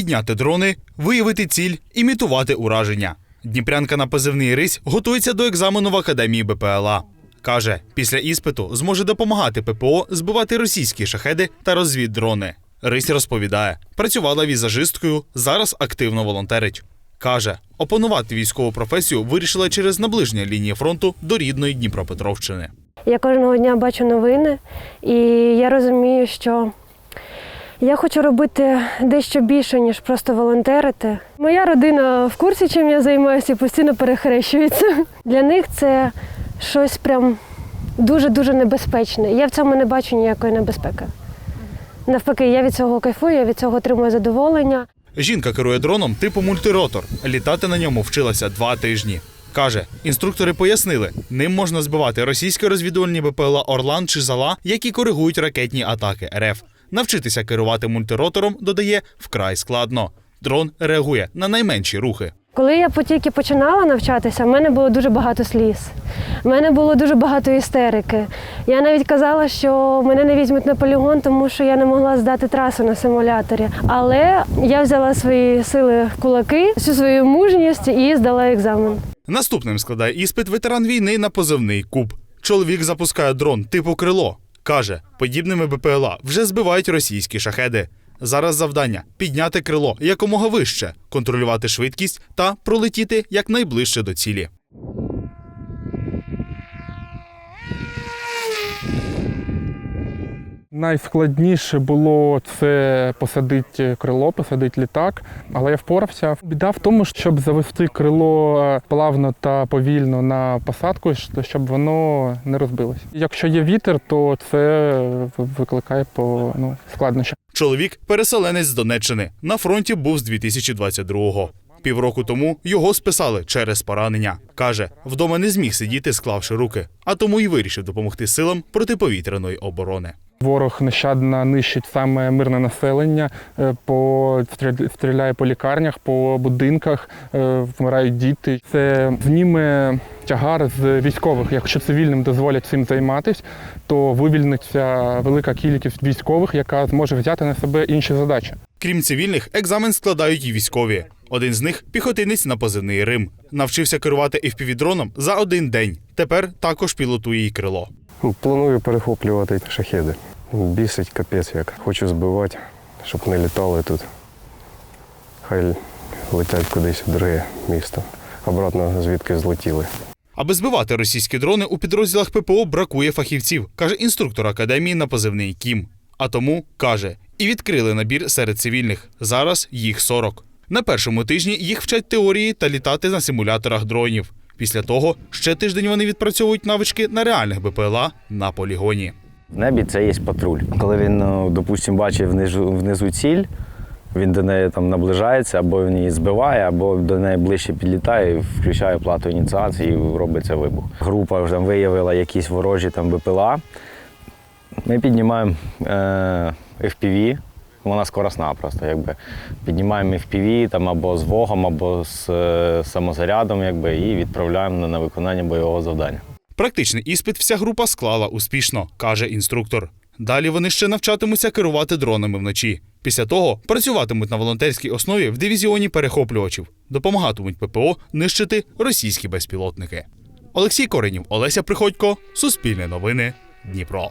підняти дрони, виявити ціль, імітувати ураження. Дніпрянка на позивний рись готується до екзамену в академії БПЛА. Каже, після іспиту зможе допомагати ППО збивати російські шахеди та розвіддрони. Рись розповідає, працювала візажисткою, зараз активно волонтерить. Каже, опанувати військову професію вирішила через наближення лінії фронту до рідної Дніпропетровщини. Я кожного дня бачу новини, і я розумію, що я хочу робити дещо більше, ніж просто волонтерити. Моя родина в курсі, чим я займаюся, і постійно перехрещується. Для них це щось прям дуже-дуже небезпечне. Я в цьому не бачу ніякої небезпеки. Навпаки, я від цього кайфую, я від цього отримую задоволення. Жінка керує дроном типу мультиротор. Літати на ньому вчилася два тижні. Каже, інструктори пояснили, ним можна збивати російські розвідувальні БПЛА Орлан чи Зала, які коригують ракетні атаки РФ. Навчитися керувати мультиротором додає вкрай складно. Дрон реагує на найменші рухи. Коли я тільки починала навчатися, в мене було дуже багато сліз. В мене було дуже багато істерики. Я навіть казала, що мене не візьмуть на полігон, тому що я не могла здати трасу на симуляторі. Але я взяла свої сили в кулаки, всю свою мужність і здала екзамен. Наступним складає іспит ветеран війни на позивний куб. Чоловік запускає дрон типу крило. Каже, подібними БПЛА вже збивають російські шахеди. Зараз завдання підняти крило якомога вище, контролювати швидкість та пролетіти якнайближче до цілі. Найскладніше було це посадити крило, посадити літак, але я впорався. Біда в тому, щоб завести крило плавно та повільно на посадку, щоб воно не розбилось. Якщо є вітер, то це викликає по ну, складнощі. Чоловік переселенець з Донеччини. На фронті був з 2022-го. Півроку тому його списали через поранення. Каже, вдома не зміг сидіти, склавши руки, а тому й вирішив допомогти силам протиповітряної оборони. Ворог нещадно нищить саме мирне населення, е, по стріл- стріляє по лікарнях, по будинках, е, вмирають діти. Це зніме тягар з військових. Якщо цивільним дозволять цим займатися, то вивільниться велика кількість військових, яка зможе взяти на себе інші задачі. Крім цивільних, екзамен складають і військові. Один з них піхотинець на позивний Рим. Навчився керувати FPV-дроном за один день. Тепер також пілотує й крило. Ну, Планую перехоплювати шахеди. Бісить капець як. Хочу збивати, щоб не літали тут. Хай летять кудись в друге місто. Обратно звідки злетіли. Аби збивати російські дрони у підрозділах ППО бракує фахівців, каже інструктор академії на позивний Кім. А тому каже, і відкрили набір серед цивільних. Зараз їх 40. На першому тижні їх вчать теорії та літати на симуляторах дронів. Після того ще тиждень вони відпрацьовують навички на реальних БПЛА на полігоні. В небі це є патруль. Коли він, ну, допустимо, бачить внизу, внизу ціль, він до неї там наближається, або він її збиває, або до неї ближче підлітає, включає плату ініціації і робиться вибух. Група вже там виявила якісь ворожі там БПЛА. Ми піднімаємо е, FPV, вона скоросна просто, якби. Піднімаємо FPV там або з вогом, або з е, самозарядом, якби, і відправляємо на виконання бойового завдання. Практичний іспит вся група склала успішно, каже інструктор. Далі вони ще навчатимуться керувати дронами вночі. Після того працюватимуть на волонтерській основі в дивізіоні перехоплювачів, допомагатимуть ППО нищити російські безпілотники. Олексій Коренів, Олеся Приходько, Суспільне новини, Дніпро.